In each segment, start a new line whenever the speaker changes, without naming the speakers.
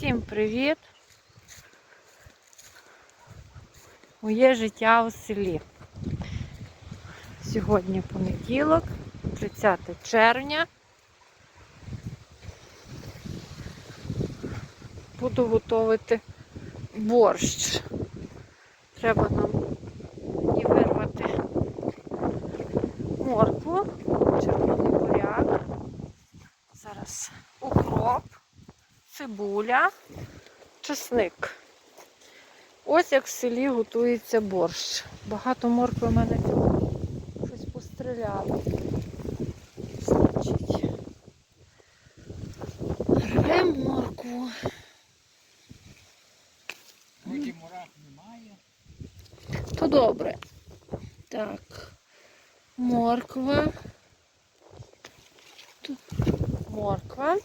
Всім привіт! Моє життя у селі. Сьогодні понеділок, 30 червня. Буду готувати борщ. Треба нам і вирвати моркву, червоний буряк. Зараз укроп, цибуля, чесник. Ось як в селі готується борщ. Багато моркви в мене щось постріляло. Значить, рвемо моркву.
Вроді мурах немає.
То добре. Так. Морква. Тут морква.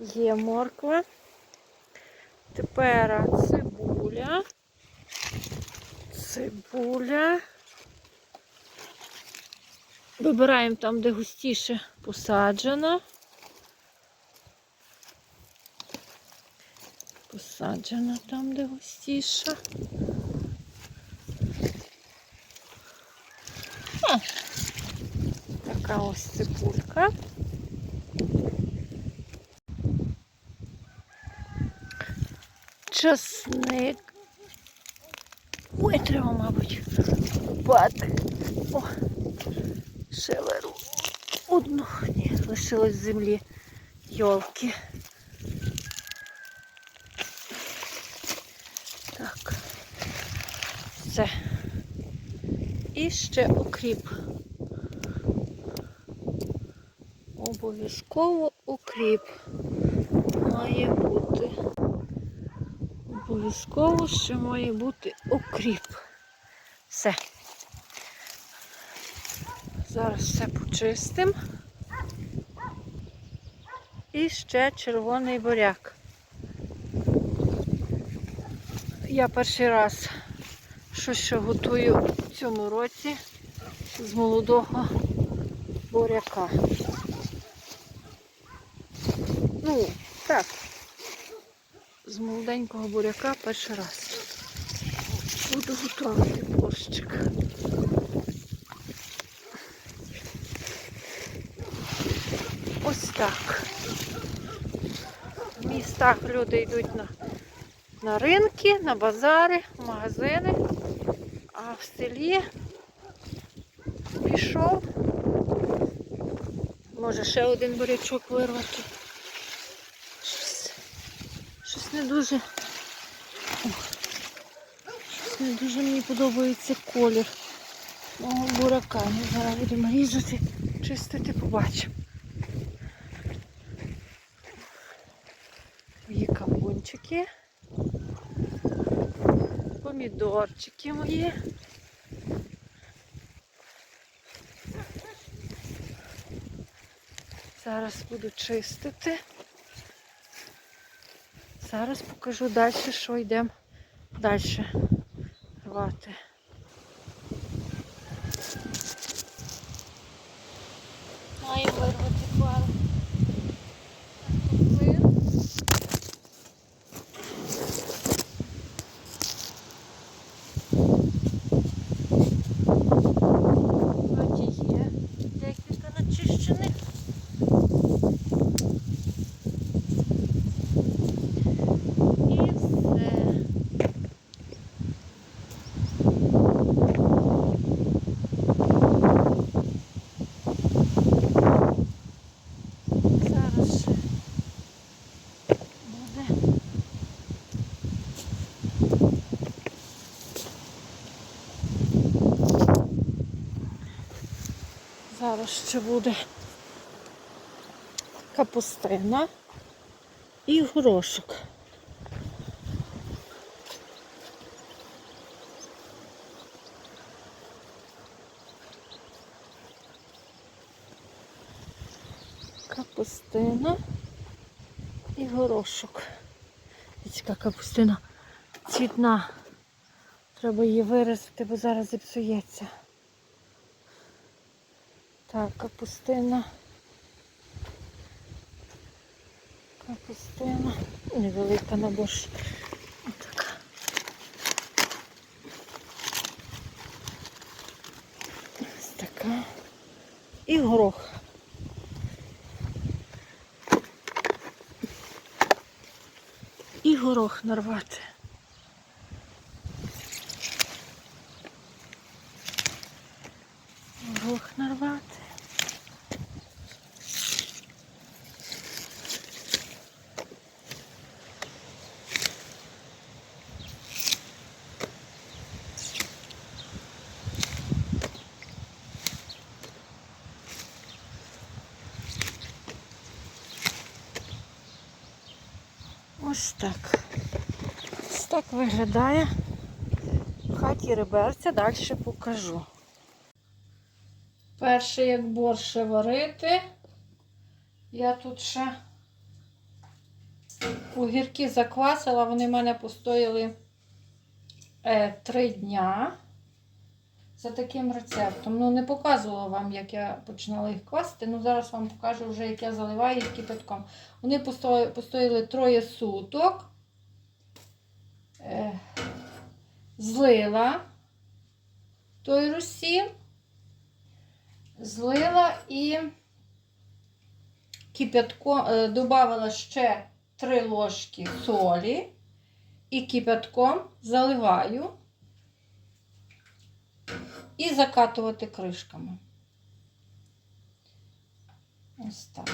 Є морква. Тепер цибуля. Цибуля. Вибираємо там, де густіше посаджена. Посаджена там, де густіше. Така ось цибулька. Часник. Ой, треба, мабуть, купати. О, ще беру одну. Ні, лишилось в землі йолки. Так. Все. І ще окріп. Обов'язково укріп має бути. Обов'язково ще має бути укріп. Все. Зараз все почистимо. І ще червоний буряк. Я перший раз щось готую в цьому році з молодого буряка. Ну, так. З молоденького буряка перший раз. Буду готувати борщик. Ось так. В містах люди йдуть на, на ринки, на базари, в магазини, а в селі пішов. Може ще один бурячок вирвати. Щось, щось не дуже. Не дуже мені подобається колір бурака. Ми зараз будемо різати, чистити, побачимо. Мої кавунчики. Помідорчики мої. Зараз буду чистити. Зараз покажу далі, що йдемо далі рвати. Маю вирвати пару. Вроді є декілька начищених. І все. Зараз ще буде. Зараз ще буде капустина і горошок. Капустина і горошок. Яка капустина цвітна. Треба її вирізати, бо зараз зіпсується. Так, капустина. Капустина. Невелика на борщ. Отака. Ось така. І горох. І горох нарвати. Горох нарвати. Ось так. Ось так виглядає в хаті реберця, далі покажу. Перше, як борщ варити, я тут ще огірки заквасила, вони в мене постояли е, три дня за таким рецептом. Ну, не показувала вам, як я починала їх квасити, ну зараз вам покажу вже, як я заливаю їх кипятком. Вони постояли троє суток. Злила той розсіл, злила і кипятко, е, додавала ще 3 ложки солі і кипятком заливаю і закатувати кришками. Ось так.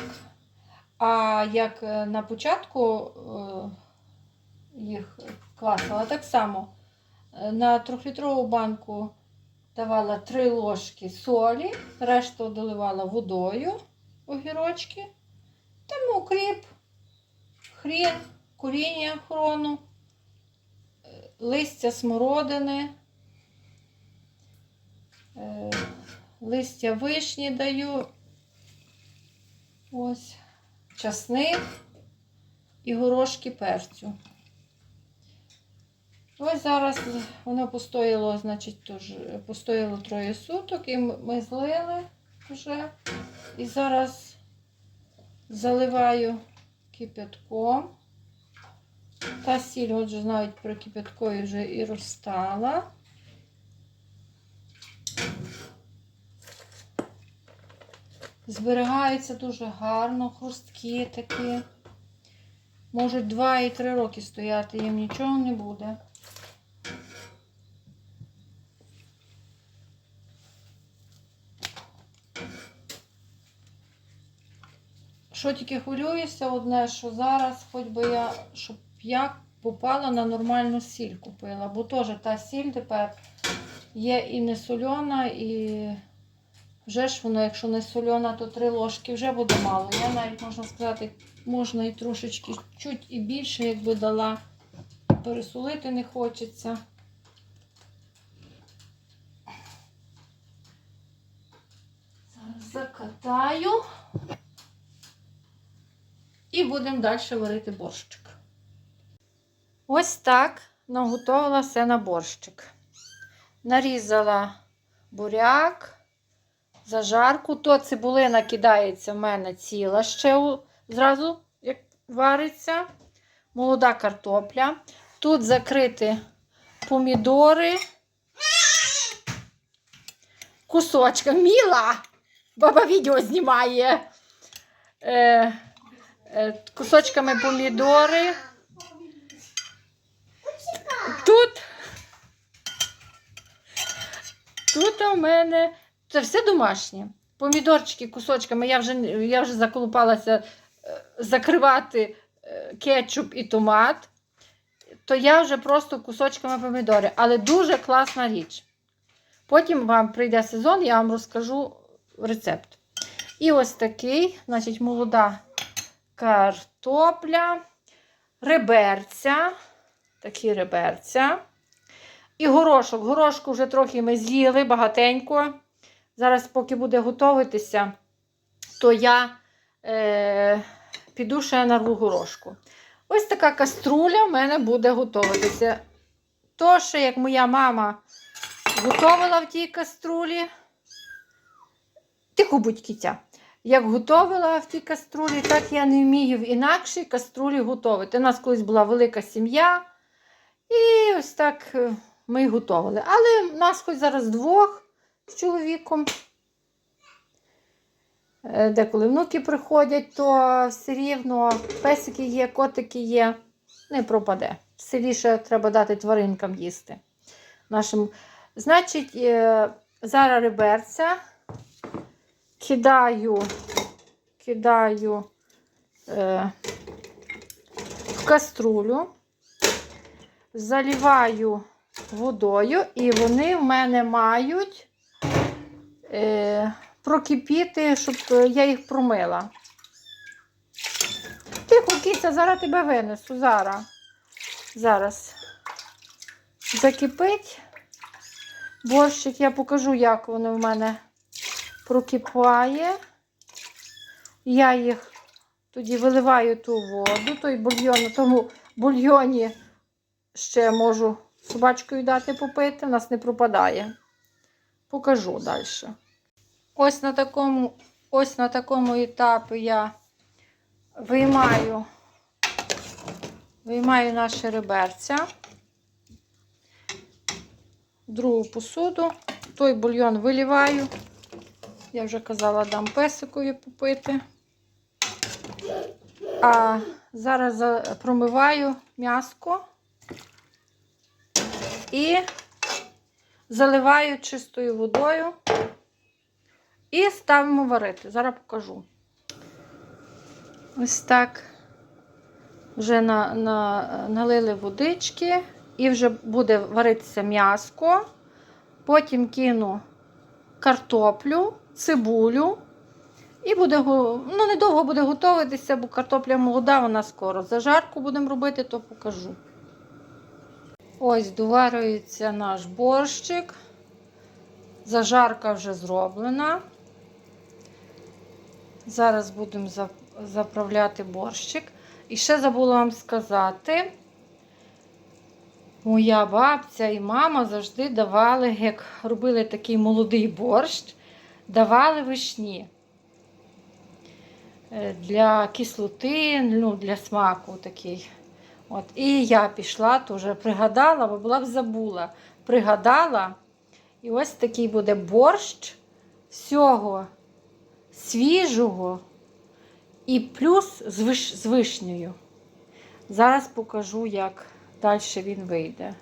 А як е, на початку е, їх квасила, так само е, на трьохлітрову банку давала 3 ложки солі, решту доливала водою огірочки, там укріп, хрін, коріння хрону, листя смородини, листя вишні даю. Ось часник і горошки перцю. Ось зараз воно постояло, значить, тож, постояло троє суток, і ми злили вже. І зараз заливаю кипятком. Та сіль, отже, навіть при кипяткові вже і розстала. Зберігаються дуже гарно, хрусткі такі. Можуть 2 і 3 роки стояти, їм нічого не буде. Що тільки хвилююся, одне, що зараз, хоч би я, щоб я попала на нормальну сіль купила, бо теж та сіль тепер є і не сольона, і вже ж воно, якщо не сольона, то три ложки вже буде мало. Я навіть можна сказати, можна і трошечки чуть і більше, якби дала. Пересолити не хочеться. Зараз закатаю. І будемо далі варити борщик. Ось так наготовила все на борщик. Нарізала буряк, зажарку. То цибулина кидається в мене ціла ще зразу, як вариться. Молода картопля. Тут закриті помідори. Кусочка. Міла! Баба відео знімає. Е, е, кусочками помідори. Тут. Тут у мене це все домашнє. Помідорчики кусочками. Я вже, я вже заколупалася е, закривати е, кетчуп і томат. То я вже просто кусочками помідори. Але дуже класна річ. Потім вам прийде сезон, я вам розкажу рецепт. І ось такий, значить, молода картопля, реберця, такі реберця. І горошок. Горошку вже трохи ми з'їли багатенько. Зараз, поки буде готуватися, то я е, піду ще нарву горошку. Ось така каструля в мене буде готуватися. То, що як моя мама готувала в тій каструлі, тихо будь кітя. як готувала в тій каструлі, так я не вмію в інакшій каструлі готувати. У нас колись була велика сім'я, і ось так е, ми й готували. Але в нас хоч зараз двох з чоловіком. Е, Деколи внуки приходять, то все рівно песики є, котики є, не пропаде. В селі ще треба дати тваринкам їсти. Нашим. Значить, е, зараз реберця кидаю, кидаю е, в каструлю, заливаю водою, і вони в мене мають прокипіти, щоб е, я їх промила. Тихо, кіця, зараз тебе винесу. Зараз. Зараз. Закипить. Борщик, я покажу, як воно в мене прокипає. Я їх тоді виливаю ту воду, той бульйон, на тому бульйоні ще можу собачкою дати попити, у нас не пропадає. Покажу далі. Ось на такому, ось на такому етапі я виймаю, виймаю наші реберця другу посуду. Той бульйон виліваю. Я вже казала, дам песикові попити. А зараз промиваю м'яско і заливаю чистою водою і ставимо варити. Зараз покажу. Ось так. Вже на, на, налили водички і вже буде варитися м'яско. Потім кину картоплю, цибулю. І буде, ну, недовго буде готуватися, бо картопля молода, вона скоро. Зажарку будемо робити, то покажу. Ось доварюється наш борщик. Зажарка вже зроблена. Зараз будемо заправляти борщик. І ще забула вам сказати, моя бабця і мама завжди давали, як робили такий молодий борщ, давали вишні. Е, Для кислоти, ну, для смаку такий. От. І я пішла, теж пригадала, бо була б забула. Пригадала. І ось такий буде борщ всього свіжого і плюс з, виш... з вишнею. Зараз покажу, як далі він вийде.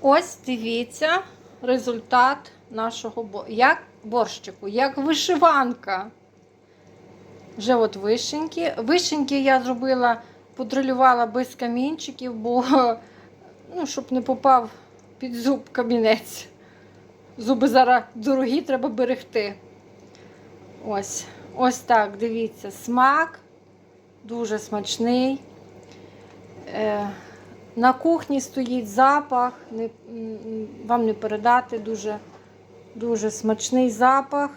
Ось дивіться результат нашого як борщику, як вишиванка. Вже от вишеньки. Вишеньки я зробила, подрилювала без камінчиків, бо ну, щоб не попав під зуб камінець. Зуби зараз дорогі, треба берегти. Ось. Ось так, дивіться, смак дуже смачний. Е, на кухні стоїть запах, не, вам не передати дуже, дуже смачний запах,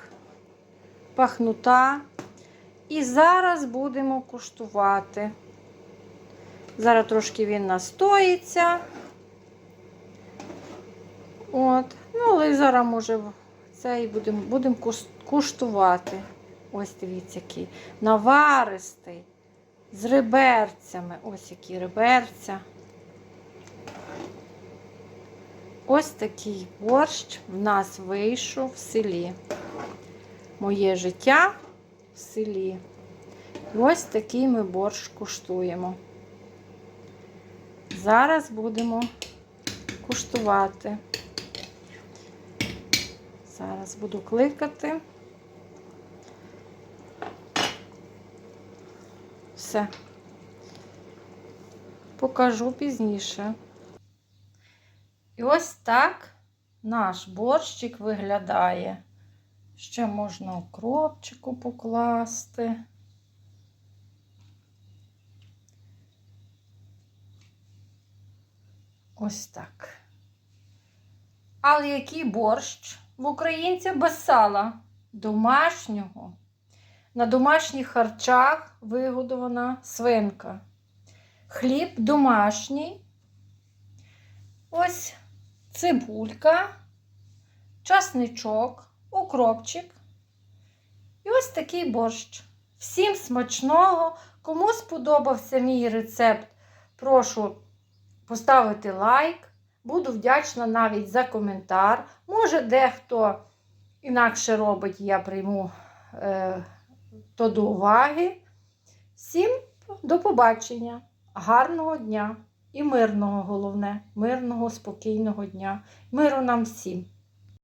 пахнута. І зараз будемо куштувати. Зараз трошки він настоїться. От. Ну, але зараз може це і будемо будем куштувати. Ось дивіться, який наваристий, з реберцями. Ось які реберця. Ось такий борщ в нас вийшов в селі. Моє життя в селі. І ось такий ми борщ куштуємо. Зараз будемо куштувати. Зараз буду кликати. Все. Покажу пізніше. І ось так наш борщик виглядає. Ще можна укропчику покласти. Ось так. Але який борщ в українця без сала домашнього. На домашніх харчах вигодована свинка. Хліб домашній. Ось цибулька, часничок, укропчик. І ось такий борщ. Всім смачного! Кому сподобався мій рецепт, прошу поставити лайк. Буду вдячна навіть за коментар. Може, дехто інакше робить, я прийму е, то до уваги. Всім до побачення, гарного дня і мирного, головне, мирного, спокійного дня. Миру нам всім.